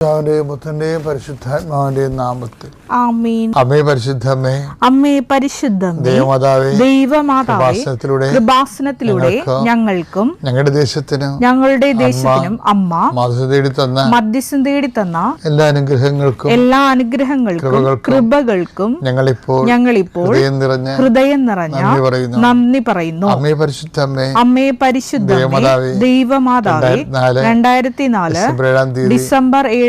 പിതാവിന്റെയും പുത്രന്റെയും പരിശുദ്ധാത്മാവിന്റെയും നാമത്തിൽ. അമ്മേ പരിശുദ്ധമ്മേ അമ്മേ പരിശുദ്ധം ദേവമാതാവേ ദൈവമാതാവേ കൃപാസനത്തിലൂടെ കൃപാസനത്തിലൂടെ ഞങ്ങൾക്കും ഞങ്ങളുടെ ദേശത്തിനും ഞങ്ങളുടെ ദേശത്തിനും അമ്മ മാധുര തേടി തന്ന മധ്യസ്ഥം തേടി തന്ന എല്ലാ അനുഗ്രഹങ്ങൾക്കും എല്ലാ അനുഗ്രഹങ്ങൾക്കും കൃപകൾക്കും ഞങ്ങളിപ്പോൾ ഞങ്ങളിപ്പോൾ ഹൃദയം നിറഞ്ഞ ഹൃദയം നിറഞ്ഞ നന്ദി പറയുന്നു. അമ്മേ പരിശുദ്ധമ്മേ അമ്മേ പരിശുദ്ധ ദൈവമാതാവേ രണ്ടായിരത്തി നാല് ഡിസംബർ ഏഴാം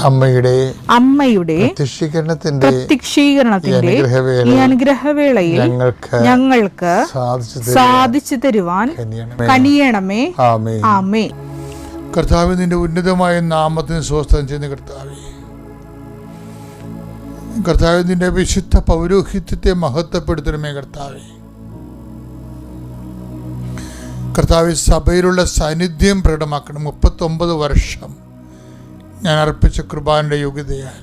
അമ്മയുടെ അമ്മയുടെ പ്രത്യക്ഷീകരണത്തിന്റെ ഈ അനുഗ്രഹവേളയിൽ ഞങ്ങൾക്ക് സാധിച്ചു തരുവാൻ കനിയണമേ. ആമേ ആമേ കർത്താവ് നിന്റെ ഉന്നതമായ നാമത്തിന് സ്വസ്ഥം ചെയ്യുന്ന കർത്താവ്. കർത്താവ് നിന്റെ വിശുദ്ധ പൗരോഹിത്യത്തെ മഹത്വപ്പെടുത്തണമേ കർത്താവെ. കർത്താവ് സഭയിലുള്ള സാന്നിധ്യം പ്രകടമാക്കണം. മുപ്പത്തൊമ്പത് വർഷം ഞാൻ അർപ്പിച്ച കൃപാന്റെ യോഗ്യതയാൽ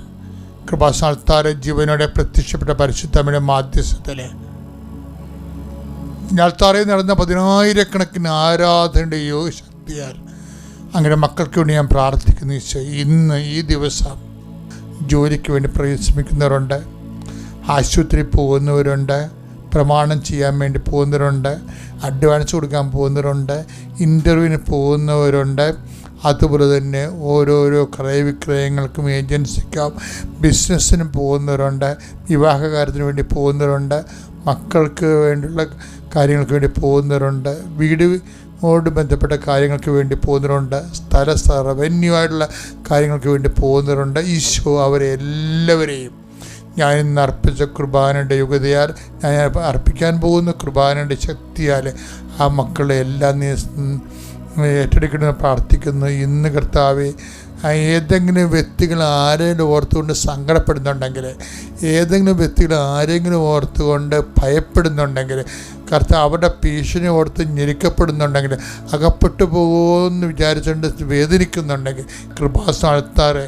കൃപാസ്ഥാനത്താരെ ജീവനോടെ പ്രത്യക്ഷപ്പെട്ട പരിശുദ്ധമ്മയുടെ മാധ്യസ്ഥത്തിലെ ഞാൽത്താറയിൽ നടന്ന പതിനായിരക്കണക്കിന് ആരാധനയുടെ യോഗ ശക്തിയാൽ അങ്ങനെ മക്കൾക്ക് വേണ്ടി ഞാൻ പ്രാർത്ഥിക്കുന്നു ഇന്ന് ഈ ദിവസം ജോലിക്ക് വേണ്ടി പരിശ്രമിക്കുന്നവരുണ്ട് ആശുപത്രി പോകുന്നവരുണ്ട് പ്രമാണം ചെയ്യാൻ വേണ്ടി പോകുന്നവരുണ്ട് അഡ്വാൻസ് കൊടുക്കാൻ പോകുന്നവരുണ്ട് ഇന്റർവ്യൂവിന് പോകുന്നവരുണ്ട് അതുപോലെ തന്നെ ഓരോരോ ക്രയവിക്രയങ്ങൾക്കും ഏജൻസിക്കും ബിസിനസ്സിനും പോകുന്നവരുണ്ട് വിവാഹകാര്യത്തിന് വേണ്ടി പോകുന്നവരുണ്ട് മക്കൾക്ക് വേണ്ടിയുള്ള കാര്യങ്ങൾക്ക് വേണ്ടി പോകുന്നവരുണ്ട് വീട് ോട് ബന്ധപ്പെട്ട കാര്യങ്ങൾക്ക് വേണ്ടി പോകുന്നവരുണ്ട് സ്ഥല സ്ഥ- റവന്യൂ ആയിട്ടുള്ള കാര്യങ്ങൾക്ക് വേണ്ടി പോകുന്നവരുണ്ട്. ഈശോ അവരെ എല്ലാവരെയും ഞാൻ ഇന്ന് അർപ്പിച്ച കുർബാനയുടെ യുഗതയാൽ ഞാൻ അർപ്പിക്കാൻ പോകുന്ന കുർബാനയുടെ ശക്തിയാൽ ആ മക്കളെ എല്ലാം നീ ഏറ്റെടുക്കണമെന്ന് പ്രാർത്ഥിക്കുന്നു. ഇന്ന് കർത്താവെ ഏതെങ്കിലും വ്യക്തികൾ ആരെങ്കിലും ഓർത്തുകൊണ്ട് സങ്കടപ്പെടുന്നുണ്ടെങ്കിൽ ഏതെങ്കിലും വ്യക്തികൾ ആരെങ്കിലും ഓർത്തുകൊണ്ട് ഭയപ്പെടുന്നുണ്ടെങ്കിൽ കർത്താവ് അവരുടെ ഭീഷണി ഓർത്ത് ഞെരുക്കപ്പെടുന്നുണ്ടെങ്കിൽ അകപ്പെട്ടു പോകുമെന്ന് വിചാരിച്ചുകൊണ്ട് വേദനിക്കുന്നുണ്ടെങ്കിൽ കൃപാസ്ഥാനത്താറ്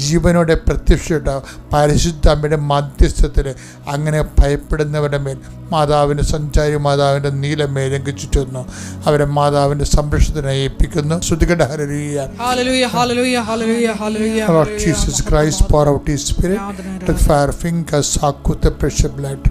ജീവനോടെ പ്രത്യക്ഷപ്പെട്ട പരിശുദ്ധ അമ്മയുടെ മധ്യസ്ഥത്തിൽ അങ്ങനെ ഭയപ്പെടുന്നവരുടെ മേൽ മാതാവിന്റെ സഞ്ചാരി മാതാവിന്റെ നീലമേലങ്കി ചുറ്റുന്നു അവരെ മാതാവിന്റെ സംരക്ഷണത്തിനെ ഏൽപ്പിക്കുന്നു. ശ്രുതികട ഹരരീയ Hallelujah, finger hallelujah, pressure Lord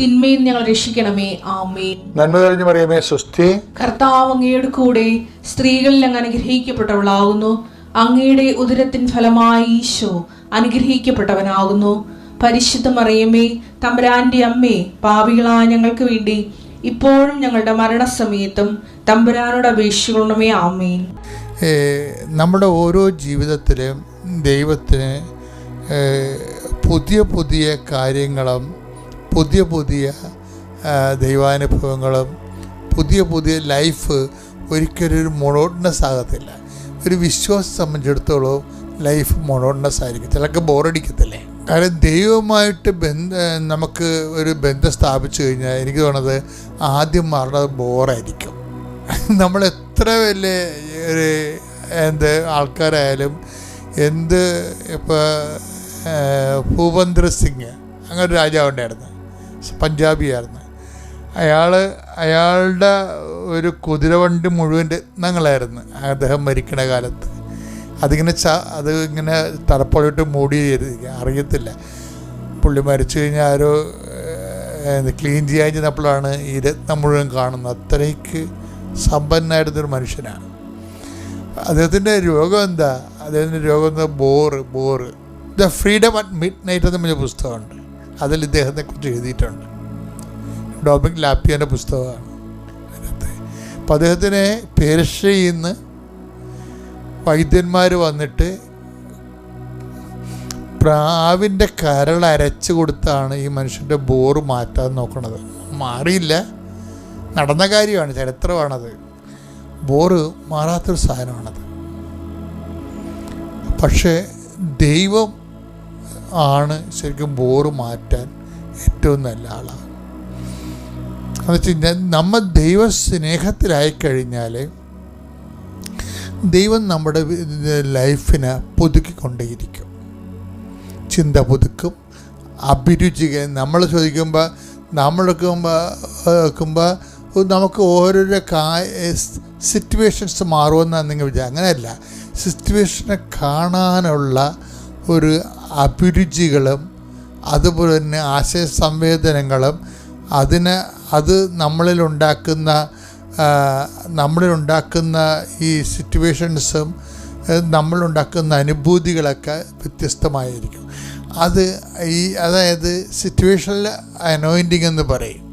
തിന്മയിൽ ഞങ്ങൾ രക്ഷിക്കണമേ. ആമേൻ. നന്മ തെളിഞ്ഞു പറയുമേ സുസ്ഥി കർത്താവ് അങ്ങയുടെ കൂടെ സ്ത്രീകളിൽ അങ്ങ് അനുഗ്രഹിക്കപ്പെട്ടവളാകുന്നു. അങ്ങയുടെ ഉദരത്തിൻ ഫലമായി ഈശോ അനുഗ്രഹിക്കപ്പെട്ടവനാകുന്നു. പരിശുദ്ധ മറിയമ്മേ തമ്പുരാന്റെ അമ്മേ പാപികളായ ഞങ്ങൾക്ക് വേണ്ടി ഇപ്പോഴും ഞങ്ങളുടെ മരണസമയത്തും തമ്പുരാനോട് അപേക്ഷിക്കണമേ. ആമേൻ. നമ്മുടെ ഓരോ ജീവിതത്തിലും ദൈവത്തിന് പുതിയ പുതിയ കാര്യങ്ങളും പുതിയ പുതിയ ദൈവാനുഭവങ്ങളും പുതിയ പുതിയ ലൈഫ് ഒരിക്കലും ഒരു മൊണോട്ടണസ് ആകത്തില്ല. ഒരു വിശ്വാസം സംബന്ധിച്ചിടത്തോളം ലൈഫ് മൊണോട്ടണസ് ആയിരിക്കും. ചിലക്ക് ബോറടിക്കത്തില്ലേ? കാരണം ദൈവമായിട്ട് ബന്ധ നമുക്ക് ഒരു ബന്ധം സ്ഥാപിച്ചു കഴിഞ്ഞാൽ എനിക്ക് തോന്നുന്നത് ആദ്യം മാറുന്നത് ബോറായിരിക്കും. നമ്മൾ എത്ര വലിയ ഒരു എന്ത് ആൾക്കാരായാലും എന്ത് ഇപ്പോൾ ഭൂപന്ദ്ര സിംഗ് അങ്ങനെ ഒരു രാജാവുണ്ടായിരുന്നു. പഞ്ചാബിയായിരുന്നു. അയാൾ അയാളുടെ ഒരു കുതിരവണ്ടി മുഴുവൻ രത്നങ്ങളായിരുന്നു അദ്ദേഹം മരിക്കണ കാലത്ത്. അതിങ്ങനെ ച അത് ഇങ്ങനെ തലപ്പുഴയിട്ട് മൂടി ചെയ്തിരിക്കുക അറിയത്തില്ല. പുള്ളി മരിച്ചു കഴിഞ്ഞാൽ ആരോ ക്ലീൻ ചെയ്യാൻ ചെന്നപ്പോഴാണ് ഈ രത്നം മുഴുവൻ കാണുന്നത്. അത്രയ്ക്ക് സമ്പന്നായിരുന്നൊരു മനുഷ്യനാണ്. അദ്ദേഹത്തിന്റെ രോഗം എന്താ? അദ്ദേഹത്തിന്റെ രോഗം എന്താ? Bore bore. The freedom at midnight എന്ന് പുസ്തകമുണ്ട്. അതിൽ ഇദ്ദേഹത്തെ കുറിച്ച് എഴുതിയിട്ടുണ്ട്. ഡോമിക് ലാപ്പിയന്റെ പുസ്തകമാണ് അപ്പം അദ്ദേഹത്തിന് പേർഷ്യയിൽ നിന്ന് വൈദ്യന്മാർ വന്നിട്ട് പ്രാവിന്റെ കരൾ അരച്ച് കൊടുത്താണ് ഈ മനുഷ്യന്റെ ബോറ് മാറ്റാൻ നോക്കണത്. മാറിയില്ല. നടന്ന കാര്യമാണ് ചരിത്രമാണത്. ബോറ് മാറാത്തൊരു സാധനമാണത്. പക്ഷേ ദൈവം ആണ് ശരിക്കും ബോറ് മാറ്റാൻ ഏറ്റവും നല്ല ആളാണ്. എന്ന് വെച്ചാൽ കഴിഞ്ഞാൽ നമ്മൾ ദൈവ സ്നേഹത്തിലായി കഴിഞ്ഞാൽ ദൈവം നമ്മുടെ ലൈഫിനെ പുതുക്കിക്കൊണ്ടേയിരിക്കും. ചിന്ത പുതുക്കും അഭിരുചികൾ നമ്മൾ ചോദിക്കുമ്പോൾ നമ്മൾ വെക്കുമ്പോൾ നമുക്ക് ഓരോരോ കാ സിറ്റുവേഷൻസ് മാറുമെന്നാണ് നിങ്ങൾ വിചാരിക്കുക അങ്ങനെയല്ല. സിറ്റുവേഷനെ കാണാനുള്ള ഒരു അഭിരുചികളും അതുപോലെ തന്നെ ആശയ സംവേദനങ്ങളും അതിന് അത് നമ്മളിലുണ്ടാക്കുന്ന നമ്മളിലുണ്ടാക്കുന്ന ഈ സിറ്റുവേഷൻസും നമ്മളുണ്ടാക്കുന്ന അനുഭൂതികളൊക്കെ വ്യത്യസ്തമായിരിക്കും. അത് ഈ അതായത് സിറ്റുവേഷനിൽ അനോയിന്റിങ് എന്ന് പറയും.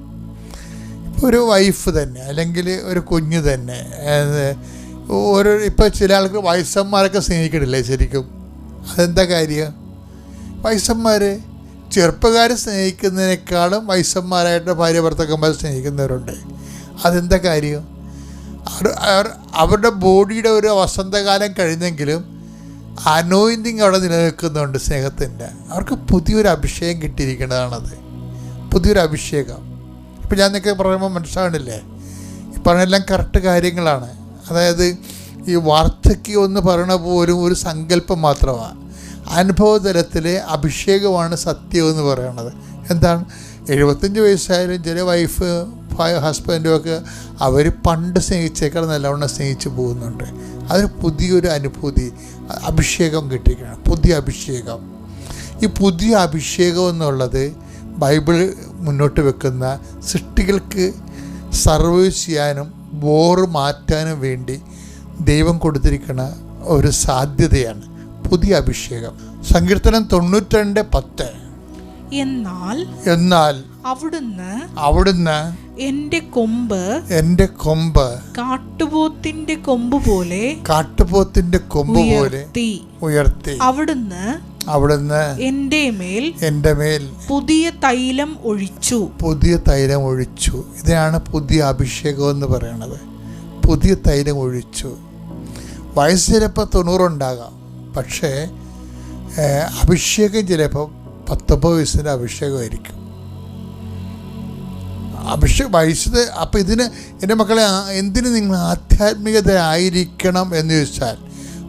ഒരു വൈഫ് തന്നെ അല്ലെങ്കിൽ ഒരു കുഞ്ഞ് തന്നെ ഓരോ ഇപ്പോൾ ചില ആൾക്ക് വയസ്സന്മാരൊക്കെ സ്നേഹിക്കണില്ലേ ശരിക്കും? അതെന്താ കാര്യം? വയസ്സന്മാർ ചെറുപ്പക്കാരെ സ്നേഹിക്കുന്നതിനേക്കാളും വയസ്സന്മാരായിട്ട് ഭാര്യ ഭർത്താക്കന്മാർ സ്നേഹിക്കുന്നവരുണ്ട്. അതെന്താ കാര്യം? അവർ അവരുടെ ബോഡിയുടെ ഒരു വസന്തകാലം കഴിഞ്ഞെങ്കിലും അനോയിന്റിങ് അവിടെ നിലനിൽക്കുന്നുണ്ട് സ്നേഹത്തിന്റെ. അവർക്ക് പുതിയൊരു അഭിഷേകം കിട്ടിയിരിക്കുന്നതാണത്. പുതിയൊരു അഭിഷേകം. ഇപ്പം ഞാൻ നിങ്ങൾക്ക് പറയുമ്പോൾ മനസ്സിലാകണില്ലേ ഈ പറഞ്ഞെല്ലാം കറക്റ്റ് കാര്യങ്ങളാണ്. അതായത് ഈ വാർദ്ധക്യം എന്ന് പറയണ പോലും ഒരു സങ്കല്പം മാത്രമാണ്. അനുഭവതലത്തിലെ അഭിഷേകമാണ് സത്യം എന്ന് പറയണത്. എന്താണ്? എഴുപത്തഞ്ച് വയസ്സായാലും ചില വൈഫ് ഹസ്ബൻഡും ഒക്കെ അവർ പണ്ട് സ്നേഹിച്ചേക്കാൾ നല്ലവണ്ണം സ്നേഹിച്ച് പോകുന്നുണ്ട്. അതൊരു പുതിയൊരു അനുഭൂതി അഭിഷേകം കിട്ടിയിരിക്കണം പുതിയ അഭിഷേകം. ഈ പുതിയ അഭിഷേകം എന്നുള്ളത് ബൈബിൾ മുന്നോട്ട് വെക്കുന്ന സൃഷ്ടികൾക്ക് സർവൈവ് ചെയ്യാനും ബോറ് മാറ്റാനും വേണ്ടി ദൈവം കൊടുത്തിരിക്കുന്ന ഒരു സാധ്യതയാണ്. പുതിയ അഭിഷേകം. സങ്കീർത്തനം തൊണ്ണൂറ്റിരണ്ട് പത്ത്. എന്നാൽ എന്നാൽ അവിടുന്ന് അവിടുന്ന് എന്റെ കൊമ്പ് എന്റെ കൊമ്പ് കാട്ടുപോത്തിന്റെ കൊമ്പ് പോലെ കാട്ടുപോത്തിന്റെ കൊമ്പ് പോലെ ഉയർത്തി. അവിടുന്ന് അവിടുന്ന് എന്റെ മേൽ എന്റെ മേൽ പുതിയ തൈലം ഒഴിച്ചു. പുതിയ തൈലം ഒഴിച്ചു. ഇതാണ് പുതിയ അഭിഷേകം എന്ന് പറയണത് പുതിയ തൈലം ഒഴിച്ചു. വയസ്സ് ചിലപ്പോൾ തൊണ്ണൂറുണ്ടാകാം. പക്ഷേ അഭിഷേകം ചിലപ്പോൾ പത്തൊമ്പത് വയസ്സിന്റെ അഭിഷേകമായിരിക്കും. അഭിഷേക വയസ്സ് അപ്പം ഇതിന് എന്റെ മക്കളെ എന്തിനു എന്തിന് നിങ്ങൾ ആധ്യാത്മികത ആയിരിക്കണം എന്ന് ചോദിച്ചാൽ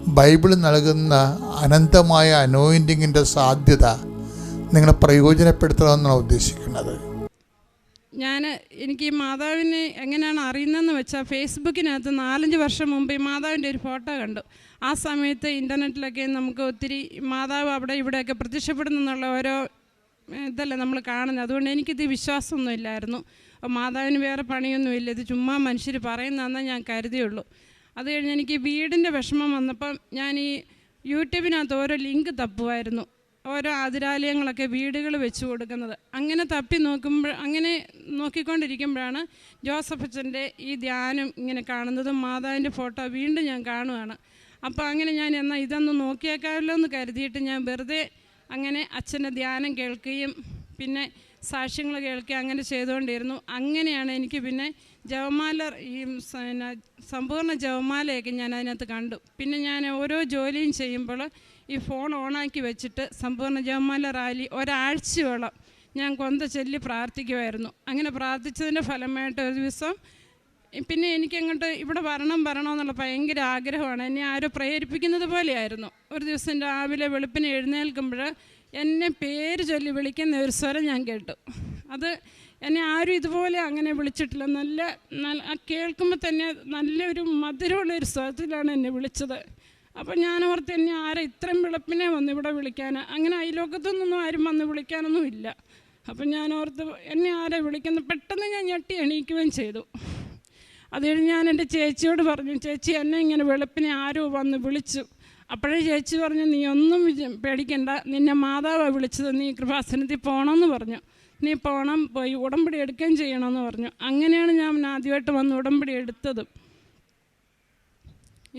ബൈബിൾ നൽകുന്ന അനന്തമായ അനോയിന്റിങ്ങിന്റെ സാധ്യത നിങ്ങൾ പ്രയോജനപ്പെടുത്തണമെന്നാണ് ഉദ്ദേശിക്കുന്നത്. ഞാൻ എനിക്ക് ഈ മാതാവിനെ എങ്ങനെയാണ് അറിയുന്നതെന്ന് വെച്ചാൽ ഫേസ്ബുക്കിനകത്ത് നാലഞ്ച് വർഷം മുമ്പ് ഈ മാതാവിന്റെ ഒരു ഫോട്ടോ കണ്ടു. ആ സമയത്ത് ഇന്റർനെറ്റിലൊക്കെ നമുക്ക് ഒത്തിരി മാതാവ് അവിടെ ഇവിടെയൊക്കെ പ്രത്യക്ഷപ്പെടുന്നുള്ള ഓരോ ഇതല്ലേ നമ്മൾ കാണുന്നത്. അതുകൊണ്ട് എനിക്കിത് വിശ്വാസമൊന്നും ഇല്ലായിരുന്നു. അപ്പോൾ മാതാവിന് വേറെ പണിയൊന്നുമില്ല ഇത് ചുമ്മാ മനുഷ്യർ പറയുന്നതെന്നേ ഞാൻ കരുതിയുള്ളൂ. അത് കഴിഞ്ഞ് എനിക്ക് വീടിന്റെ വിഷമം വന്നപ്പം ഞാൻ ഈ യൂട്യൂബിനകത്ത് ഓരോ ലിങ്ക് തപ്പുമായിരുന്നു ഓരോ ആതിരാലയങ്ങളൊക്കെ വീടുകൾ വെച്ചു കൊടുക്കുന്നത്. അങ്ങനെ തപ്പി നോക്കുമ്പോൾ അങ്ങനെ നോക്കിക്കൊണ്ടിരിക്കുമ്പോഴാണ് ജോസഫ് അച്ഛന്റെ ഈ ധ്യാനം ഇങ്ങനെ കാണുന്നതും. മാതാവിന്റെ ഫോട്ടോ വീണ്ടും ഞാൻ കാണുവാണ്. അപ്പോൾ അങ്ങനെ ഞാൻ എന്നാൽ ഇതൊന്ന് നോക്കിയേക്കാമല്ലോ എന്ന് കരുതിയിട്ട് ഞാൻ വെറുതെ അങ്ങനെ അച്ഛന്റെ ധ്യാനം കേൾക്കുകയും പിന്നെ സാക്ഷ്യങ്ങൾ കേൾക്കുകയും അങ്ങനെ ചെയ്തുകൊണ്ടിരുന്നു. അങ്ങനെയാണ് എനിക്ക് പിന്നെ ജവമാല ഈ സമ്പൂർണ ജവമാലയൊക്കെ ഞാൻ അതിനകത്ത് കണ്ടു. പിന്നെ ഞാൻ ഓരോ ജോലിയും ചെയ്യുമ്പോൾ ഈ ഫോൺ ഓണാക്കി വെച്ചിട്ട് സമ്പൂർണ ജമാല റാലി ഒരാഴ്ചയോളം ഞാൻ കൊന്ത ചൊല്ലി പ്രാർത്ഥിക്കുമായിരുന്നു അങ്ങനെ പ്രാർത്ഥിച്ചതിന്റെ ഫലമായിട്ട് ഒരു ദിവസം പിന്നെ എനിക്കങ്ങോട്ട് ഇവിടെ വരണം വരണം എന്നുള്ള ഭയങ്കര ആഗ്രഹമാണ്. എന്നെ ആരോ പ്രേരിപ്പിക്കുന്നത് പോലെയായിരുന്നു. ഒരു ദിവസം രാവിലെ വെളുപ്പിന് എഴുന്നേൽക്കുമ്പോൾ എന്നെ പേര് ചൊല്ലി വിളിക്കുന്ന ഒരു സ്വരം ഞാൻ കേട്ടു. അത് എന്നെ ആരും ഇതുപോലെ അങ്ങനെ വിളിച്ചിട്ടില്ല. നല്ല നല്ല കേൾക്കുമ്പോൾ തന്നെ നല്ലൊരു മധുരമുള്ള ഒരു സ്വരത്തിലാണ് എന്നെ വിളിച്ചത്. അപ്പം ഞാൻ ഓർത്ത് എന്നെ ആരെ ഇത്രയും വിളപ്പിനെ വന്ന് ഇവിടെ വിളിക്കാൻ അങ്ങനെ അയലോക്കത്തൊന്നും ആരും വന്ന് വിളിക്കാനൊന്നും ഇല്ല. അപ്പം ഞാൻ ഓർത്ത് എന്നെ ആരെ വിളിക്കുന്നത് പെട്ടെന്ന് ഞാൻ ഞെട്ടി എണീക്കുകയും ചെയ്തു. അത് കഴിഞ്ഞ് ഞാൻ എന്റെ ചേച്ചിയോട് പറഞ്ഞു ചേച്ചി എന്നെ ഇങ്ങനെ വെളുപ്പിനെ ആരോ വന്ന് വിളിച്ചു. അപ്പോഴേ ചേച്ചി പറഞ്ഞു നീ ഒന്നും പേടിക്കണ്ട. നിന്നെ മാതാവാണ് വിളിച്ചത്. നീ കൃപാസനത്തിൽ പോകണമെന്ന് പറഞ്ഞു. നീ പോകണം പോയി ഉടമ്പടി എടുക്കുകയും ചെയ്യണമെന്ന് പറഞ്ഞു. അങ്ങനെയാണ് ഞാൻ ആദ്യമായിട്ട് വന്ന് ഉടമ്പടി എടുത്തത്.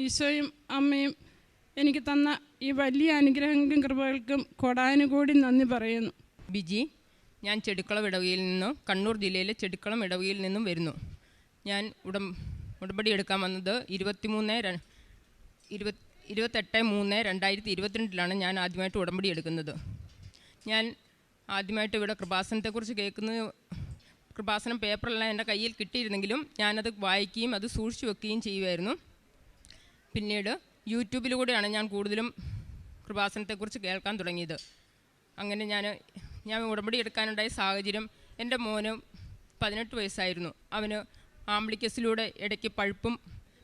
ഈശോയും അമ്മയും എനിക്ക് തന്ന ഈ വലിയ അനുഗ്രഹങ്ങൾക്കും കൃപകൾക്കും കൊടാനുകൂടി നന്ദി പറയുന്നു. ബിജി ഞാൻ ചെടുക്കളം ഇടവകയിൽ നിന്നും കണ്ണൂർ ജില്ലയിലെ ചെടുക്കളം ഇടവകയിൽ നിന്നും വരുന്നു. ഞാൻ ഉടം ഉടമ്പടി എടുക്കാൻ വന്നത് ഇരുപത്തിമൂന്ന് ഇരുപത്തി ഇരുപത്തെട്ട് മൂന്ന് രണ്ടായിരത്തി ഇരുപത്തിരണ്ടിലാണ് ഞാൻ ആദ്യമായിട്ട് ഉടമ്പടി എടുക്കുന്നത്. ഞാൻ ആദ്യമായിട്ട് ഇവിടെ കൃപാസനത്തെക്കുറിച്ച് കേൾക്കുന്നത് കൃപാസനം പേപ്പറെല്ലാം എന്റെ കയ്യിൽ കിട്ടിയിരുന്നെങ്കിലും ഞാനത് വായിക്കുകയും അത് സൂക്ഷിച്ചു വെക്കുകയും ചെയ്യുമായിരുന്നു പിന്നീട് യൂട്യൂബിലൂടെയാണ് ഞാൻ കൂടുതലും കൃപാസനത്തെക്കുറിച്ച് കേൾക്കാൻ തുടങ്ങിയത്. അങ്ങനെ ഞാൻ ഞാൻ ഉടമ്പടി എടുക്കാനുണ്ടായ സാഹചര്യം എന്റെ മോന് പതിനെട്ട് വയസ്സായിരുന്നു. അവന് ആംബ്ലിക്കസിലൂടെ ഇടയ്ക്ക് പഴുപ്പും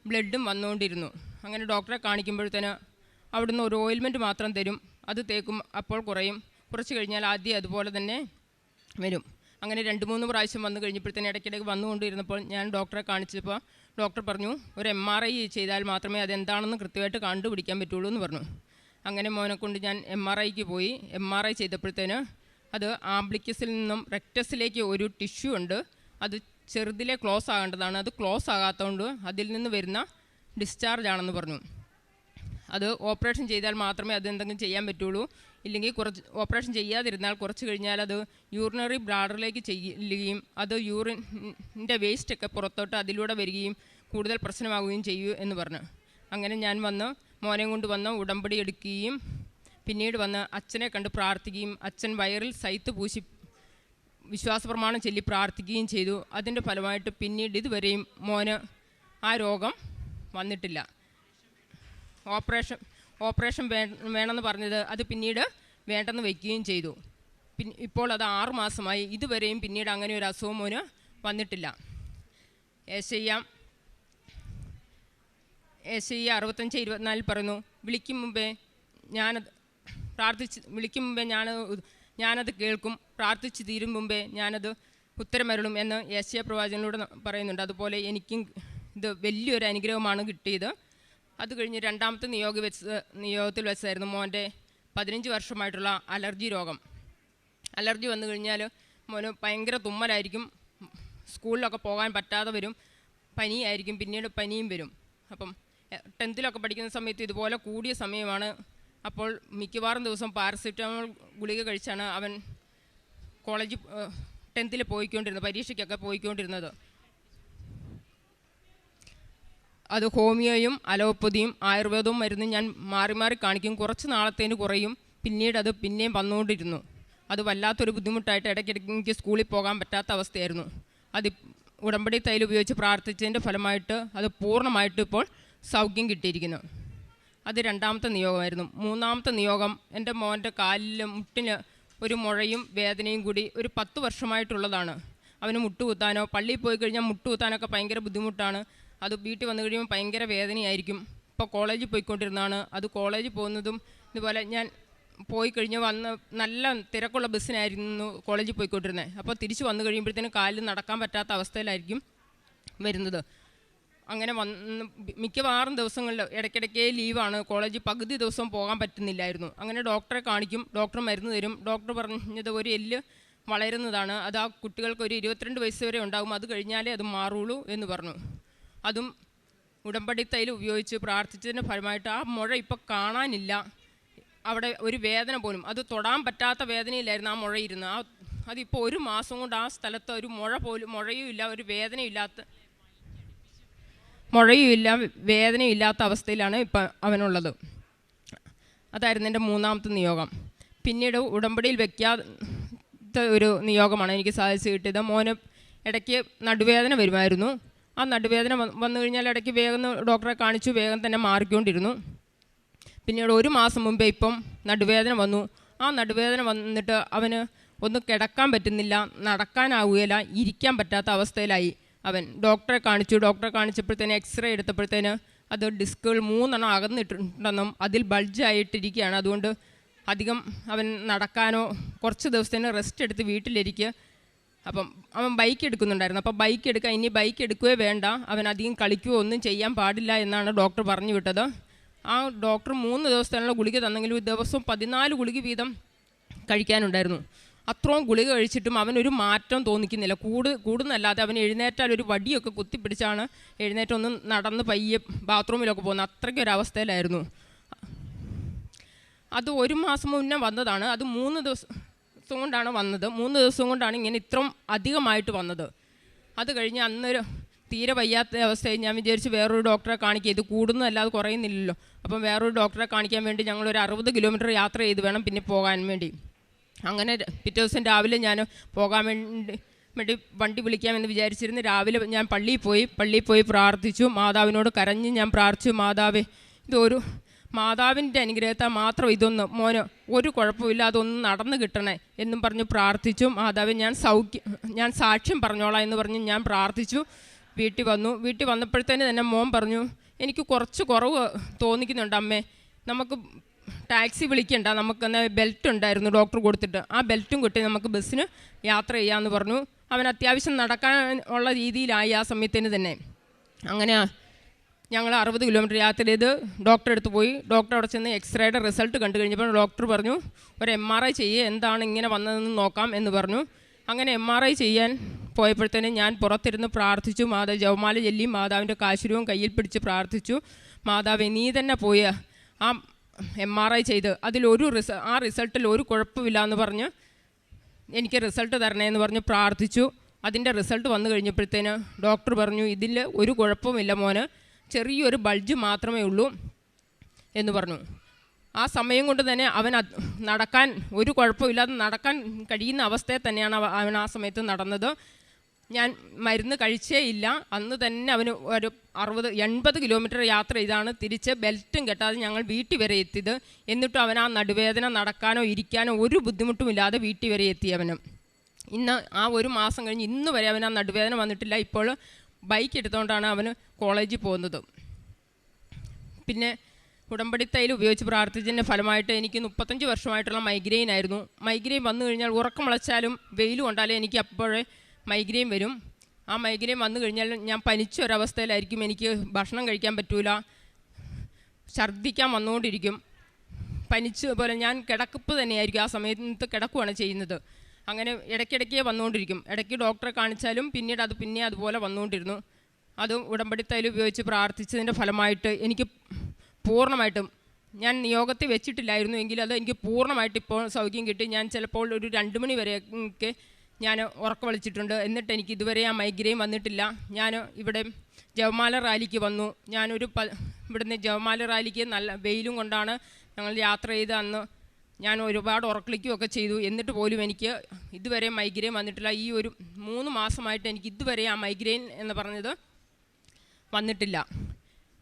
ബ്ലഡും വന്നുകൊണ്ടിരുന്നു. അങ്ങനെ ഡോക്ടറെ കാണിക്കുമ്പോഴത്തേന് അവിടുന്ന് ഒരു ഓയിൽമെന്റ് മാത്രം തരും. അത് തേക്കും അപ്പോൾ കുറയും. കുറച്ച് കഴിഞ്ഞാൽ ആദ്യം അതുപോലെ തന്നെ വരും. അങ്ങനെ രണ്ട് മൂന്ന് പ്രാവശ്യം വന്നു കഴിഞ്ഞപ്പോഴത്തേന് ഇടയ്ക്കിടയ്ക്ക് വന്നുകൊണ്ടിരുന്നപ്പോൾ ഞാൻ ഡോക്ടറെ കാണിച്ചപ്പോൾ ഡോക്ടർ പറഞ്ഞു ഒരു എം ആർ ഐ ചെയ്താൽ മാത്രമേ അതെന്താണെന്ന് കൃത്യമായിട്ട് കണ്ടുപിടിക്കാൻ പറ്റുള്ളൂ എന്ന് പറഞ്ഞു. അങ്ങനെ മോനെ കൊണ്ട് ഞാൻ എം ആർ ഐക്ക് പോയി. എം ആർ ഐ ചെയ്തപ്പോഴത്തേന് അത് ആംബ്ലിക്കസിൽ നിന്നും റെക്റ്റസിലേക്ക് ഒരു ടിഷ്യൂ ഉണ്ട്. അത് ചെറുതിലെ ക്ലോസ് ആകേണ്ടതാണ്. അത് ക്ലോസ് ആകാത്തതുകൊണ്ട് അതിൽ നിന്ന് വരുന്ന ഡിസ്ചാർജ് ആണെന്ന് പറഞ്ഞു. അത് ഓപ്പറേഷൻ ചെയ്താൽ മാത്രമേ അതെന്തെങ്കിലും ചെയ്യാൻ പറ്റുള്ളൂ. ഇല്ലെങ്കിൽ കുറച്ച് ഓപ്പറേഷൻ ചെയ്യാതിരുന്നാൽ കുറച്ച് കഴിഞ്ഞാൽ അത് യൂറിനറി ബ്ലാഡറിലേക്ക് ചെല്ലുകയും അത് യൂറിന്റെ വേസ്റ്റൊക്കെ പുറത്തോട്ട് അതിലൂടെ വരികയും കൂടുതൽ പ്രശ്നമാവുകയും ചെയ്യൂ എന്ന് പറഞ്ഞു. അങ്ങനെ ഞാൻ വന്ന് മോനെ കൊണ്ട് വന്ന് ഉടമ്പടി എടുക്കുകയും പിന്നീട് വന്ന് അച്ഛനെ കണ്ട് പ്രാർത്ഥിക്കുകയും അച്ഛൻ വയറിൽ സൈത്ത് പൂശി വിശ്വാസപ്രമാണം ചൊല്ലി പ്രാർത്ഥിക്കുകയും ചെയ്തു. അതിന്റെ ഫലമായിട്ട് പിന്നീട് ഇതുവരെയും മോന് ആ രോഗം വന്നിട്ടില്ല. ഓപ്പറേഷൻ ഓപ്പറേഷൻ വേണമെന്ന് പറഞ്ഞത് അത് പിന്നീട് വേണ്ടെന്ന് വയ്ക്കുകയും ചെയ്തു. പിന്നെ ഇപ്പോൾ അത് ആറുമാസമായി ഇതുവരെയും പിന്നീട് അങ്ങനെ ഒരു അസുഖം മോന് വന്നിട്ടില്ല. ഏശയ്യ ഏശയ്യ അറുപത്തഞ്ച് ഇരുപത്തിനാലിൽ പറയുന്നു വിളിക്കും മുമ്പേ ഞാനത് പ്രാർത്ഥിച്ച് വിളിക്കും മുമ്പേ ഞാൻ ഞാനത് കേൾക്കും. പ്രാർത്ഥിച്ച് തീരും മുമ്പേ ഞാനത് ഉത്തരമരുളും എന്ന് ഏഷ്യ പ്രവാചകനോട് പറയുന്നുണ്ട്. അതുപോലെ എനിക്കും ഇത് വലിയൊരു അനുഗ്രഹമാണ് കിട്ടിയത്. അത് കഴിഞ്ഞ് രണ്ടാമത്തെ നിയോഗ വെച്ച് നിയോഗത്തിൽ വെച്ചായിരുന്നു മോന്റെ പതിനഞ്ച് വർഷമായിട്ടുള്ള അലർജി രോഗം. അലർജി വന്നു കഴിഞ്ഞാൽ മോന് ഭയങ്കര തുമ്മലായിരിക്കും. സ്കൂളിലൊക്കെ പോകാൻ പറ്റാതെ വരും. പനിയായിരിക്കും പിന്നീട് പനിയും വരും. അപ്പം ടെൻത്തിലൊക്കെ പഠിക്കുന്ന സമയത്ത് ഇതുപോലെ കൂടിയ സമയമാണ്. അപ്പോൾ മിക്കവാറും ദിവസം പാരസെറ്റമോൾ ഗുളിക കഴിച്ചാണ് അവൻ കോളേജിൽ ടെൻത്തിൽ പോയിക്കൊണ്ടിരുന്നത് പരീക്ഷയ്ക്കൊക്കെ പോയിക്കൊണ്ടിരുന്നത്. അത് ഹോമിയോയും അലോപ്പതിയും ആയുർവേദവും മരുന്നും ഞാൻ മാറി മാറി കാണിക്കും. കുറച്ച് നാളത്തേന് കുറയും. പിന്നീട് അത് പിന്നെയും വന്നുകൊണ്ടിരുന്നു. അത് വല്ലാത്തൊരു ബുദ്ധിമുട്ടായിട്ട് ഇടയ്ക്കിടയ്ക്ക് എനിക്ക് സ്കൂളിൽ പോകാൻ പറ്റാത്ത അവസ്ഥയായിരുന്നു. അത് ഉടമ്പടി തൈൽ ഉപയോഗിച്ച് പ്രാർത്ഥിച്ചതിന്റെ ഫലമായിട്ട് അത് പൂർണമായിട്ട് ഇപ്പോൾ സൗഖ്യം കിട്ടിയിരിക്കുന്നു. അത് രണ്ടാമത്തെ നിയോഗമായിരുന്നു. മൂന്നാമത്തെ നിയോഗം എന്റെ മോന്റെ കാലിലും മുട്ടിന് ഒരു മുഴയും വേദനയും കൂടി ഒരു പത്ത് വർഷമായിട്ടുള്ളതാണ്. അവന് മുട്ടുകുത്താനോ പള്ളിയിൽ പോയി കഴിഞ്ഞാൽ മുട്ടുകുത്താനൊക്കെ ഭയങ്കര ബുദ്ധിമുട്ടാണ്. അത് വീട്ടിൽ വന്നു കഴിയുമ്പോൾ ഭയങ്കര വേദനയായിരിക്കും. ഇപ്പോൾ കോളേജിൽ പോയിക്കൊണ്ടിരുന്നതാണ്. അത് കോളേജിൽ പോകുന്നതും ഇതുപോലെ ഞാൻ പോയി കഴിഞ്ഞ് വന്ന് നല്ല തിരക്കുള്ള ബസ്സിനായിരുന്നു കോളേജിൽ പോയിക്കൊണ്ടിരുന്നത്. അപ്പോൾ തിരിച്ചു വന്നു കഴിയുമ്പോഴത്തേനും കാലിൽ നടക്കാൻ പറ്റാത്ത അവസ്ഥയിലായിരിക്കും വരുന്നത്. അങ്ങനെ വന്ന് മിക്കവാറും ദിവസങ്ങളിൽ ഇടയ്ക്കിടയ്ക്ക് ലീവാണ്. കോളേജ് പകുതി ദിവസം പോകാൻ പറ്റുന്നില്ലായിരുന്നു. അങ്ങനെ ഡോക്ടറെ കാണിക്കും. ഡോക്ടർ മരുന്ന് തരും. ഡോക്ടർ പറഞ്ഞത് ഒരു എല്ല് വളരുന്നതാണ്. അത് ആ കുട്ടികൾക്ക് ഒരു ഇരുപത്തിരണ്ട് വയസ്സ് വരെ ഉണ്ടാകും അത് കഴിഞ്ഞാലേ അത് മാറുള്ളൂ എന്ന് പറഞ്ഞു. അതും ഉടമ്പടി തൈൽ ഉപയോഗിച്ച് പ്രാർത്ഥിച്ചതിന്റെ ഫലമായിട്ട് ആ മുഴ ഇപ്പോൾ കാണാനില്ല. അവിടെ ഒരു വേദന പോലും. അത് തൊടാൻ പറ്റാത്ത വേദനയില്ലായിരുന്നു ആ മുഴ ഇരുന്ന്. ആ അതിപ്പോൾ ഒരു മാസം കൊണ്ട് ആ സ്ഥലത്ത് ഒരു മുഴ പോലും മുഴയും ഇല്ല ഒരു വേദനയും ഇല്ലാത്ത മുഴയും ഇല്ല വേദനയും ഇല്ലാത്ത അവസ്ഥയിലാണ് ഇപ്പം അവനുള്ളത്. അതായിരുന്നു എന്റെ മൂന്നാമത്തെ നിയോഗം. പിന്നീട് ഉടമ്പടിയിൽ വെക്കാത്ത ഒരു നിയോഗമാണ് എനിക്ക് സാധിച്ചു കിട്ടിയത്. മോന് ഇടയ്ക്ക് നടുവേദന വരുമായിരുന്നു. ആ നടുവേദന വന്നു കഴിഞ്ഞാൽ ഇടയ്ക്ക് വേഗം ഡോക്ടറെ കാണിച്ചു വേഗം തന്നെ മാറിക്കൊണ്ടിരുന്നു. പിന്നീട് ഒരു മാസം മുമ്പേ ഇപ്പം നടുവേദന വന്നു. ആ നടുവേദന വന്നിട്ട് അവന് ഒന്ന് കിടക്കാൻ പറ്റുന്നില്ല നടക്കാനാവുകയില്ല ഇരിക്കാൻ പറ്റാത്ത അവസ്ഥയിലായി അവൻ. ഡോക്ടറെ കാണിച്ചു ഡോക്ടറെ കാണിച്ചപ്പോഴത്തേന് എക്സ്റേ എടുത്തപ്പോഴത്തേന് അത് ഡിസ്കുകൾ മൂന്നെണ്ണം അകന്നിട്ടുണ്ടെന്നും അതിൽ ബൾജായിട്ടിരിക്കുകയാണ്. അതുകൊണ്ട് അധികം അവൻ നടക്കാനോ കുറച്ച് ദിവസത്തേന് റെസ്റ്റ് എടുത്ത് വീട്ടിലിരിക്കുക അപ്പം അവൻ ബൈക്ക് എടുക്കുന്നുണ്ടായിരുന്നു. അപ്പോൾ ബൈക്ക് എടുക്കാൻ ഇനി ബൈക്ക് എടുക്കുകയോ വേണ്ട. അവൻ അധികം കളിക്കുകയോ ഒന്നും ചെയ്യാൻ പാടില്ല എന്നാണ് ഡോക്ടർ പറഞ്ഞു വിട്ടത്. ആ ഡോക്ടർ മൂന്ന് ദിവസത്തിനുള്ള ഗുളിക തന്നെങ്കിലും ഒരു ദിവസം പതിനാല് ഗുളിക വീതം കഴിക്കാനുണ്ടായിരുന്നു. അത്രയും ഗുളിക കഴിച്ചിട്ടും അവനൊരു മാറ്റം തോന്നിക്കുന്നില്ല. കൂട് കൂടുന്നല്ലാതെ അവൻ എഴുന്നേറ്റാൽ ഒരു വടിയൊക്കെ കുത്തിപ്പിടിച്ചാണ് എഴുന്നേറ്റൊന്ന് നടന്ന് പയ്യെ ബാത്റൂമിലൊക്കെ പോകുന്നത്. അത്രയ്ക്കൊരവസ്ഥയിലായിരുന്നു അത് ഒരു മാസം മുന്നേ വന്നതാണ്. അത് മൂന്ന് ദിവസം കൊണ്ടാണ് വന്നത്. മൂന്ന് ദിവസം കൊണ്ടാണ് ഇങ്ങനെ ഇത്രയും അധികമായിട്ട് വന്നത്. അത് കഴിഞ്ഞ് അന്നൊരു തീരെ വയ്യാത്ത അവസ്ഥയിൽ ഞാൻ വിചാരിച്ച് വേറൊരു ഡോക്ടറെ കാണിക്കുക ഇത് കൂടുന്നതല്ലാതെ കുറയുന്നില്ലല്ലോ. അപ്പം വേറൊരു ഡോക്ടറെ കാണിക്കാൻ വേണ്ടി ഞങ്ങൾ ഒരു അറുപത് കിലോമീറ്റർ യാത്ര ചെയ്ത് വേണം പിന്നെ പോകാൻ വേണ്ടി. അങ്ങനെ പിറ്റേ ദിവസം രാവിലെ ഞാൻ പോകാൻ വേണ്ടി വേണ്ടി വണ്ടി വിളിക്കാമെന്ന് വിചാരിച്ചിരുന്നു. രാവിലെ ഞാൻ പള്ളിയിൽ പോയി. പള്ളിയിൽ പോയി പ്രാർത്ഥിച്ചു. മാതാവിനോട് കരഞ്ഞ് ഞാൻ പ്രാർത്ഥിച്ചു. മാതാവേ ഇതൊരു മാതാവിന്റെ അനുഗ്രഹത്താൽ മാത്രം ഇതൊന്ന് മോന് ഒരു കുഴപ്പമില്ല അതൊന്ന് നടന്നു കിട്ടണേ എന്നും പറഞ്ഞു പ്രാർത്ഥിച്ചു. മാതാവ് ഞാൻ സൗഖ്യം ഞാൻ സാക്ഷ്യം പറഞ്ഞോളാം എന്ന് പറഞ്ഞ് ഞാൻ പ്രാർത്ഥിച്ചു. വീട്ടിൽ വന്നു. വീട്ടിൽ വന്നപ്പോഴത്തേന് തന്നെ മോൻ പറഞ്ഞു എനിക്ക് കുറച്ച് കുറവ് തോന്നിക്കുന്നുണ്ട് അമ്മേ. നമുക്ക് ടാക്സി വിളിക്കണ്ട. നമുക്ക് ബെൽറ്റ് ഉണ്ടായിരുന്നു ഡോക്ടർ കൊടുത്തിട്ട്. ആ ബെൽറ്റും കിട്ടി നമുക്ക് ബസ്സിന് യാത്ര ചെയ്യാമെന്ന് പറഞ്ഞു. അവൻ അത്യാവശ്യം നടക്കാൻ ഉള്ള രീതിയിലായി ആ സമയത്തിന് തന്നെ. അങ്ങനെ ഞങ്ങൾ അറുപത് കിലോമീറ്റർ യാത്ര ചെയ്ത് ഡോക്ടറെ അടുത്ത് പോയി. ഡോക്ടർ അവിടെ ചെന്ന് എക്സ്റേയുടെ റിസൾട്ട് കണ്ടു കഴിഞ്ഞപ്പോൾ ഡോക്ടർ പറഞ്ഞു ഒരു എം ആർ ഐ ചെയ്യുക എന്താണ് ഇങ്ങനെ വന്നതെന്ന് നോക്കാം എന്ന് പറഞ്ഞു. അങ്ങനെ എം ആർ ഐ ചെയ്യാൻ പോയപ്പോഴത്തേനും ഞാൻ പുറത്തിരുന്ന് പ്രാർത്ഥിച്ചു. മാതാവ് ജവമാല ചൊല്ലി മാതാവിന്റെ കാശുരവും കയ്യിൽ പിടിച്ച് പ്രാർത്ഥിച്ചു. മാതാവ് നീ തന്നെ പോയ ആ എം ആർ ഐ ചെയ്ത്. അതിലൊരു റിസ ആ റിസൾട്ടിൽ ഒരു കുഴപ്പമില്ല എന്ന് പറഞ്ഞ് എനിക്ക് റിസൾട്ട് തരണേന്ന് പറഞ്ഞ് പ്രാർത്ഥിച്ചു. അതിന്റെ റിസൾട്ട് വന്നു കഴിഞ്ഞപ്പോഴത്തേന് ഡോക്ടർ പറഞ്ഞു ഇതിൽ ഒരു കുഴപ്പമില്ല മോന്. ചെറിയൊരു ബൾജ് മാത്രമേ ഉള്ളൂ എന്ന് പറഞ്ഞു. ആ സമയം കൊണ്ട് തന്നെ അവൻ നടക്കാൻ ഒരു കുഴപ്പമില്ലാതെ നടക്കാൻ കഴിയുന്ന അവസ്ഥയെ തന്നെയാണ് അവ- അവൻ ആ സമയത്ത് നടന്നത്. ഞാൻ മരുന്ന് കഴിച്ചേ ഇല്ല. അന്ന് തന്നെ അവന് ഒരു അറുപത് എൺപത് കിലോമീറ്റർ യാത്ര ചെയ്താണ് തിരിച്ച് ബെൽറ്റും കെട്ടാതെ ഞങ്ങൾ വീട്ടിൽ വരെ എത്തിയത്. എന്നിട്ടും അവൻ ആ നടുവേദന നടക്കാനോ ഇരിക്കാനോ ഒരു ബുദ്ധിമുട്ടുമില്ലാതെ വീട്ടിൽ വരെ എത്തി ഇന്ന് ആ ഒരു മാസം കഴിഞ്ഞ് ഇന്ന് വരെ അവൻ ആ നടുവേദന വന്നിട്ടില്ല. ഇപ്പോൾ ബൈക്ക് എടുത്തുകൊണ്ടാണ് അവന് കോളേജിൽ പോകുന്നത്. പിന്നെ ഉടമ്പടി തൈൽ ഉപയോഗിച്ച് പ്രാർത്ഥിച്ചതിന്റെ ഫലമായിട്ട് എനിക്ക് മുപ്പത്തഞ്ച് വർഷമായിട്ടുള്ള മൈഗ്രെയിൻ ആയിരുന്നു. മൈഗ്രെയിൻ വന്നു കഴിഞ്ഞാൽ ഉറക്കം മുളച്ചാലും വെയിൽ കൊണ്ടാലും എനിക്ക് അപ്പോഴേ മൈഗ്രെയിൻ വരും. ആ മൈഗ്രെയിൻ വന്നു കഴിഞ്ഞാൽ ഞാൻ പനിച്ച ഒരവസ്ഥയിലായിരിക്കും. എനിക്ക് ഭക്ഷണം കഴിക്കാൻ പറ്റൂല. ഛർദ്ദിക്കാൻ വന്നുകൊണ്ടിരിക്കും. പനിച്ച് പോലെ ഞാൻ കിടക്കപ്പ് തന്നെയായിരിക്കും ആ സമയത്ത് കിടക്കുകയാണ് ചെയ്യുന്നത്. അങ്ങനെ ഇടയ്ക്കിടയ്ക്ക് വന്നുകൊണ്ടിരിക്കും. ഇടയ്ക്ക് ഡോക്ടറെ കാണിച്ചാലും പിന്നീട് അത് പിന്നെ അതുപോലെ വന്നുകൊണ്ടിരുന്നു. അതും ഉടമ്പടി ഉപയോഗിച്ച് പ്രാർത്ഥിച്ചതിന്റെ ഫലമായിട്ട് എനിക്ക് പൂർണമായിട്ടും ഞാൻ നിയോഗത്തിൽ വെച്ചിട്ടില്ലായിരുന്നു എങ്കിൽ അത് എനിക്ക് പൂർണമായിട്ട് ഇപ്പോൾ സൗഖ്യം കിട്ടി. ഞാൻ ചിലപ്പോൾ ഒരു രണ്ട് മണി വരെയൊക്കെ ഞാൻ ഉറക്കം വിളിച്ചിട്ടുണ്ട്. എന്നിട്ട് എനിക്ക് ഇതുവരെ ആ മൈഗ്രെയിൻ വന്നിട്ടില്ല. ഞാൻ ഇവിടെ ജവമാല റാലിക്ക് വന്നു. ഞാനൊരു പ ഇവിടുന്ന് ജവമാല റാലിക്ക് നല്ല വെയിലും കൊണ്ടാണ് ഞങ്ങൾ യാത്ര ചെയ്ത് അന്ന് ഞാൻ ഒരുപാട് ഉറക്കളിക്കുകയൊക്കെ ചെയ്തു. എന്നിട്ട് പോലും എനിക്ക് ഇതുവരെ മൈഗ്രെയിൻ വന്നിട്ടില്ല. ഈ ഒരു മൂന്ന് മാസമായിട്ട് എനിക്ക് ഇതുവരെ ആ മൈഗ്രെയിൻ എന്ന് പറഞ്ഞത് വന്നിട്ടില്ല.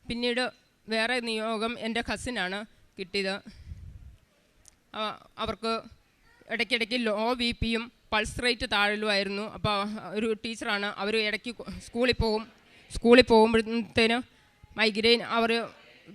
പിന്നീട് വേറെ നിയോഗം എന്റെ കസിനാണ് കിട്ടിയത്. അവർക്ക് ഇടയ്ക്കിടയ്ക്ക് ലോ ബി പിയും പൾസ് റേറ്റ് താഴലുമായിരുന്നു. അപ്പോൾ ഒരു ടീച്ചറാണ് അവർ ഇടയ്ക്ക് സ്കൂളിൽ പോകും. സ്കൂളിൽ പോകുമ്പോഴത്തേന് മൈഗ്രെയിൻ അവർ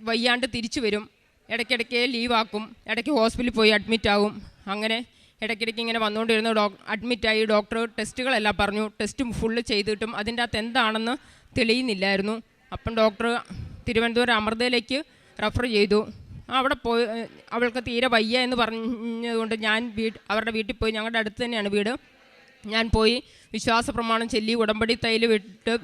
വയ്യാണ്ട് തിരിച്ചു വരും. ഇടയ്ക്കിടയ്ക്ക് ലീവാക്കും. ഇടയ്ക്ക് ഹോസ്പിറ്റലിൽ പോയി അഡ്മിറ്റ് ആകും. അങ്ങനെ ഇടയ്ക്കിടയ്ക്ക് ഇങ്ങനെ വന്നുകൊണ്ടിരുന്നു ഡോ അഡ്മിറ്റായി ഡോക്ടർ ടെസ്റ്റുകളെല്ലാം പറഞ്ഞു. ടെസ്റ്റ് ഫുള്ള് ചെയ്തിട്ടും അതിന്റെ അകത്ത് എന്താണെന്ന് തെളിയുന്നില്ലായിരുന്നു. അപ്പം ഡോക്ടർ തിരുവനന്തപുരം അമൃതയിലേക്ക് റെഫർ ചെയ്തു. അവിടെ പോയി അവൾക്ക് തീരെ വയ്യ എന്ന് പറഞ്ഞതുകൊണ്ട് ഞാൻ വീട് അവരുടെ വീട്ടിൽ പോയി. ഞങ്ങളുടെ അടുത്ത് തന്നെയാണ് വീട്. ഞാൻ പോയി വിശ്വാസ പ്രമാണം ചൊല്ലി ഉടമ്പടി തൈൽ വിട്ട്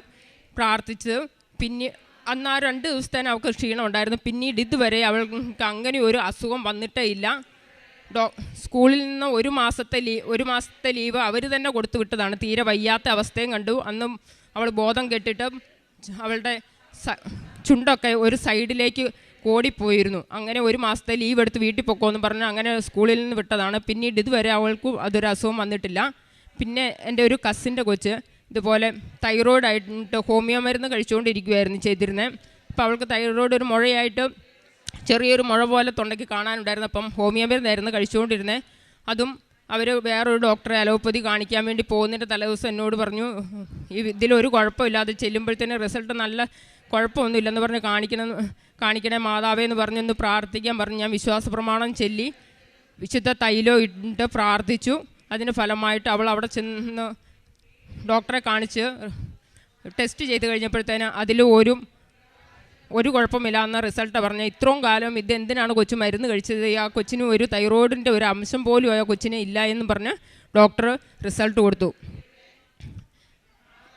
പ്രാർത്ഥിച്ച് പിന്നെ അന്ന് ആ രണ്ട് ദിവസത്തേന് അവൾക്ക് ക്ഷീണം ഉണ്ടായിരുന്നു. പിന്നീട് ഇതുവരെ അവൾക്ക് അങ്ങനെ ഒരു അസുഖം വന്നിട്ടേ ഇല്ല. ഡോ സ്കൂളിൽ നിന്ന് ഒരു മാസത്തെ ലീ ഒരു മാസത്തെ ലീവ് അവർ തന്നെ കൊടുത്തു വിട്ടതാണ്. തീരെ വയ്യാത്ത അവസ്ഥയും കണ്ടു. അന്നും അവൾ ബോധം കെട്ടിട്ട് അവളുടെ ചുണ്ടൊക്കെ ഒരു സൈഡിലേക്ക് ഓടിപ്പോയിരുന്നു അങ്ങനെ ഒരു മാസത്തെ ലീവ് എടുത്ത് വീട്ടിൽ പൊക്കോന്ന് പറഞ്ഞ് അങ്ങനെ സ്കൂളിൽ നിന്ന് വിട്ടതാണ്. പിന്നീട് ഇതുവരെ അവൾക്ക് അതൊരു അസുഖം വന്നിട്ടില്ല. പിന്നെ എന്റെ ഒരു കസിന്റെ കൊച്ച് ഇതുപോലെ തൈറോയ്ഡ് ആയിട്ട് ഹോമിയോ മരുന്ന് കഴിച്ചുകൊണ്ടിരിക്കുമായിരുന്നു ചെയ്തിരുന്നത് അപ്പോൾ അവൾക്ക് തൈറോയ്ഡ് ഒരു മുഴയായിട്ട് ചെറിയൊരു മുഴ പോലെ തൊണ്ടയ്ക്ക് കാണാനുണ്ടായിരുന്നു. അപ്പം ഹോമിയോ മരുന്നായിരുന്നു കഴിച്ചുകൊണ്ടിരുന്നത് അതും അവർ വേറൊരു ഡോക്ടറെ അലോപ്പതി കാണിക്കാൻ വേണ്ടി പോകുന്നതിന്റെ തലേദിവസം എന്നോട് പറഞ്ഞു ഈ ഇതിലൊരു കുഴപ്പമില്ലാതെ ചെല്ലുമ്പോഴത്തേന് റിസൾട്ട് നല്ല കുഴപ്പമൊന്നുമില്ലെന്ന് പറഞ്ഞ് കാണിക്കണം കാണിക്കണേ മാതാവേ എന്ന് പറഞ്ഞൊന്ന് പ്രാർത്ഥിക്കാൻ പറഞ്ഞു. ഞാൻ വിശ്വാസ പ്രമാണം ചെല്ലി വിശുദ്ധ തൈലോ ഇട്ട് പ്രാർത്ഥിച്ചു. അതിന് ഫലമായിട്ട് അവൾ അവിടെ ചെന്ന് ഡോക്ടറെ കാണിച്ച് ടെസ്റ്റ് ചെയ്ത് കഴിഞ്ഞപ്പോഴത്തേന് അതിൽ ഒരു ഒരു കുഴപ്പമില്ല എന്ന റിസൾട്ട് പറഞ്ഞ. ഇത്രയും കാലം ഇത് എന്തിനാണ് കൊച്ചു മരുന്ന് കഴിച്ചത്? ആ കൊച്ചിന് ഒരു തൈറോയിഡിന്റെ ഒരു അംശം പോലും ആ കൊച്ചിന് ഇല്ല എന്ന് പറഞ്ഞ് ഡോക്ടർ റിസൾട്ട് കൊടുത്തു.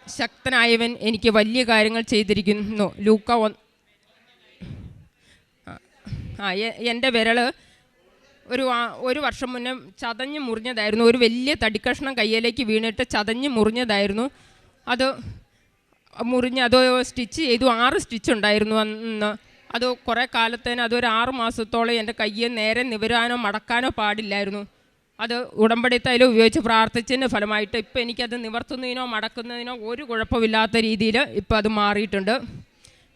ശക്തനായവൻ എനിക്ക് വലിയ കാര്യങ്ങൾ ചെയ്തിരിക്കുന്നു. ലൂക്ക ആ എന്റെ വിരൽ ഒരു ഒരു വർഷം മുന്നേ ചതഞ്ഞ് മുറിഞ്ഞതായിരുന്നു. ഒരു വലിയ തടിക്കഷ്ണം കയ്യിലേക്ക് വീണിട്ട് ചതഞ്ഞ് മുറിഞ്ഞതായിരുന്നു. അത് മുറിഞ്ഞ് അത് സ്റ്റിച്ച് ചെയ്തു. ആറ് സ്റ്റിച്ച് ഉണ്ടായിരുന്നു അന്ന്. അത് കുറേ കാലത്തേന് അതൊരു ആറ് മാസത്തോളം എന്റെ കയ്യെ നേരെ നിവരാനോ മടക്കാനോ പാടില്ലായിരുന്നു. അത് ഉടമ്പടി ഉപയോഗിച്ച് പ്രാർത്ഥിച്ചതിന്റെ ഫലമായിട്ട് ഇപ്പോൾ എനിക്കത് നിവർത്തുന്നതിനോ മടക്കുന്നതിനോ ഒരു കുഴപ്പമില്ലാത്ത രീതിയിൽ ഇപ്പോൾ അത് മാറിയിട്ടുണ്ട്.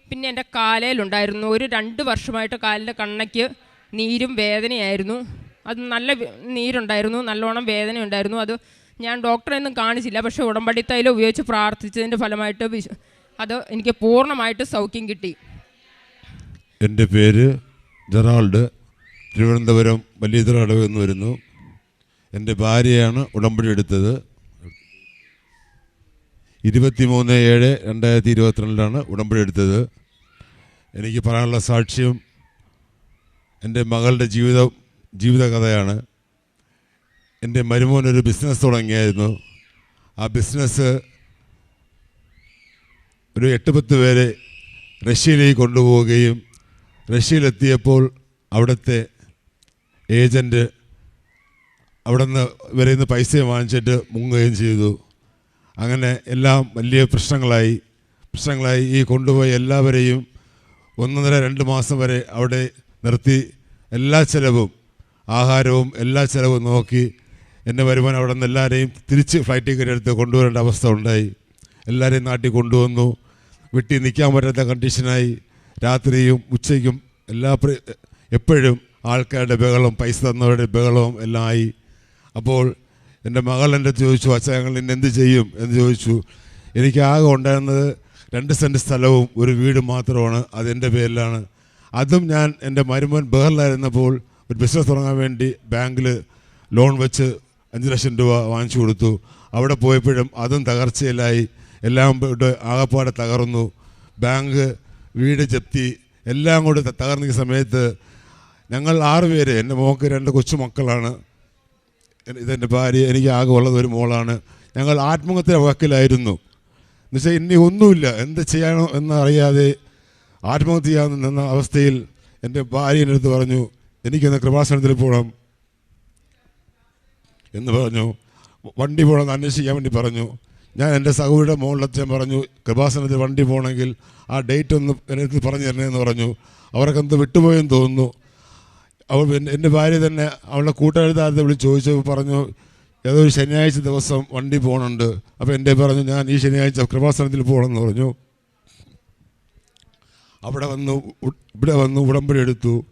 പിന്നെ എന്റെ കാലയിലുണ്ടായിരുന്നു ഒരു രണ്ട് വർഷമായിട്ട് കാലിന്റെ കണ്ണയ്ക്ക് നീരും വേദനയായിരുന്നു. അത് നല്ല നീരുണ്ടായിരുന്നു നല്ലോണം വേദന ഉണ്ടായിരുന്നു അത് ഞാൻ ഡോക്ടറെ ഒന്നും കാണിച്ചില്ല പക്ഷേ ഉടമ്പടി തൈലം ഉപയോഗിച്ച് പ്രാർത്ഥിച്ചതിന്റെ ഫലമായിട്ട് അത് എനിക്ക് പൂർണമായിട്ട് സൗഖ്യം കിട്ടി. എന്റെ പേര് ജെറാൾഡ്. തിരുവനന്തപുരം വലിയതിറടവ് എന്ന് വരുന്നു. എന്റെ ഭാര്യയാണ് ഉടമ്പടി എടുത്തത്. ഇരുപത്തിമൂന്ന് ഏഴ് രണ്ടായിരത്തി ഇരുപത്തിരണ്ടിലാണ് ഉടമ്പടി എടുത്തത്. എനിക്ക് പറയാനുള്ള സാക്ഷ്യം എന്റെ മകളുടെ ജീവിത ജീവിതകഥയാണ്. എന്റെ മരുമോൻ ഒരു ബിസിനസ് തുടങ്ങിയായിരുന്നു. ആ ബിസിനസ് ഒരു എട്ട് പത്ത് പേരെ റഷ്യയിലേക്ക് കൊണ്ടുപോവുകയും റഷ്യയിലെത്തിയപ്പോൾ അവിടുത്തെ ഏജന്റ് അവിടെ നിന്ന് ഇവരെ നിന്ന് പൈസ വാങ്ങിച്ചിട്ട് മുങ്ങുകയും ചെയ്തു. അങ്ങനെ എല്ലാം വലിയ പ്രശ്നങ്ങളായി. പ്രശ്നങ്ങളായി ഈ കൊണ്ടുപോയ എല്ലാവരെയും ഒന്നര രണ്ട് മാസം വരെ അവിടെ നിർത്തി എല്ലാ ചിലവും ആഹാരവും എല്ലാ ചിലവും നോക്കി എന്റെ വരുമാനം അവിടെ നിന്ന് എല്ലാവരെയും തിരിച്ച് ഫ്ലൈറ്റ് ടിക്കറ്റ് എടുത്ത് കൊണ്ടുവരേണ്ട അവസ്ഥ ഉണ്ടായി. എല്ലാവരെയും നാട്ടിൽ കൊണ്ടുവന്നു. വീട്ടിൽ നിൽക്കാൻ പറ്റാത്ത കണ്ടീഷനായി രാത്രിയും ഉച്ചയ്ക്കും എല്ലാ എപ്പോഴും ആൾക്കാരുടെ ബഹളം പൈസ തന്നവരുടെ ബഹളവും എല്ലാം ആയി. അപ്പോൾ എന്റെ മകൾ എന്റെ ചോദിച്ചു അച്ഛൻ ഞങ്ങൾ ഇന്ന് എന്ത് ചെയ്യും? എന്ന് ചോദിച്ചു. എനിക്ക് ആകെ ഉണ്ടായിരുന്നത് രണ്ട് സെന്റ് സ്ഥലവും ഒരു വീട് മാത്രമാണ്. അതെന്റെ പേരിലാണ്. അതും ഞാൻ എന്റെ മരുമോൻ ബഹറിലായിരുന്നപ്പോൾ ഒരു ബിസിനസ് തുടങ്ങാൻ വേണ്ടി ബാങ്കിൽ ലോൺ വെച്ച് അഞ്ച് ലക്ഷം രൂപ വാങ്ങിച്ചു കൊടുത്തു. അവിടെ പോയപ്പോഴും അതും തകർച്ചയിലായി. എല്ലാം ആകപ്പാടെ തകർന്നു. ബാങ്ക് വീട് ജപ്തി എല്ലാം കൂടി തകർന്ന സമയത്ത് ഞങ്ങൾ ആറ് പേര് എന്റെ മോക്ക് രണ്ട് കൊച്ചുമക്കളാണ് ഇതെന്റെ ഭാര്യ എനിക്ക് ആകെ ഉള്ളത് ഒരു മോളാണ്. ഞങ്ങൾ ആത്മഹത്യ വക്കിലായിരുന്നു. എന്നുവെച്ചാൽ ഇനി ഒന്നുമില്ല. എന്ത് ചെയ്യണോ എന്നറിയാതെ ആത്മഹത്യ നിന്ന അവസ്ഥയിൽ എന്റെ ഭാര്യ എന്റെ അടുത്ത് പറഞ്ഞു എനിക്കൊന്ന് കൃപാസനത്തിൽ പോകണം എന്ന് പറഞ്ഞു. വണ്ടി പോകണമെന്ന് അന്വേഷിക്കാൻ വേണ്ടി പറഞ്ഞു. ഞാൻ എന്റെ സഹോദരിയുടെ മോളിലച്ഛൻ പറഞ്ഞു കൃപാസനത്തിൽ വണ്ടി പോകണമെങ്കിൽ ആ ഡേറ്റ് ഒന്ന് എന്നെ പറഞ്ഞു തരണേന്ന് പറഞ്ഞു. അവരൊക്കെ എന്ത് വിട്ടുപോയെന്ന് തോന്നുന്നു. അവൾ എന്റെ- ഭാര്യ തന്നെ അവളുടെ കൂട്ടുകാരത്തെ വിളിച്ച് ചോദിച്ചു പറഞ്ഞു ഏതോ ഒരു ശനിയാഴ്ച ദിവസം വണ്ടി പോകണുണ്ട്. അപ്പോൾ എന്റെ പറഞ്ഞു ഞാൻ ഈ ശനിയാഴ്ച കൃപാസനത്തിൽ പോകണമെന്ന് പറഞ്ഞു. അവിടെ വന്നു ഇവിടെ വന്നു ഉടമ്പടി എടുത്തു.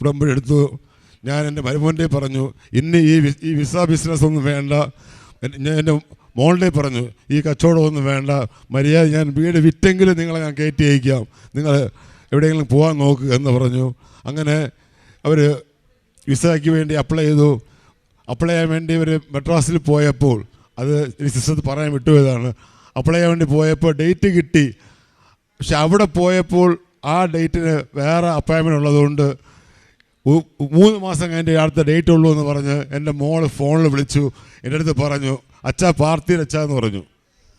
ഉടമ്പടി എടുത്തു. ഞാൻ എന്റെ മരുമോന്റെ പറഞ്ഞു ഇന്ന് ഈ ഈ വിസ ബിസിനസ് ഒന്നും വേണ്ട. ഞാൻ എന്റെ മോളുടെ പറഞ്ഞു ഈ കച്ചവടം ഒന്നും വേണ്ട. മര്യാദ ഞാൻ വീട് വിറ്റെങ്കിലും നിങ്ങളെ ഞാൻ കയറ്റി അയക്കാം. നിങ്ങൾ എവിടെയെങ്കിലും പോകാൻ നോക്കുക എന്ന് പറഞ്ഞു. അങ്ങനെ അവർ വിസയ്ക്ക് വേണ്ടി അപ്ലൈ ചെയ്തു. അപ്ലൈ ചെയ്യാൻ വേണ്ടി ഇവർ മെഡ്രാസിൽ പോയപ്പോൾ അത് സിസ്റ്റത്തിൽ പറയാൻ വിട്ടുപോയതാണ്. അപ്ലൈ ചെയ്യാൻ വേണ്ടി പോയപ്പോൾ ഡേറ്റ് കിട്ടി. പക്ഷെ അവിടെ പോയപ്പോൾ ആ ഡേറ്റിന് വേറെ അപ്പോയിൻമെന്റ് ഉള്ളതുകൊണ്ട് മൂന്ന് മാസം കഴിഞ്ഞ് അടുത്ത ഡേറ്റ് ഉള്ളൂ എന്ന് പറഞ്ഞ് എന്റെ മോൾ ഫോണിൽ വിളിച്ചു എന്റെ അടുത്ത് പറഞ്ഞു അച്ഛാ പാർത്തിയിൽ അച്ഛാ എന്ന് പറഞ്ഞു.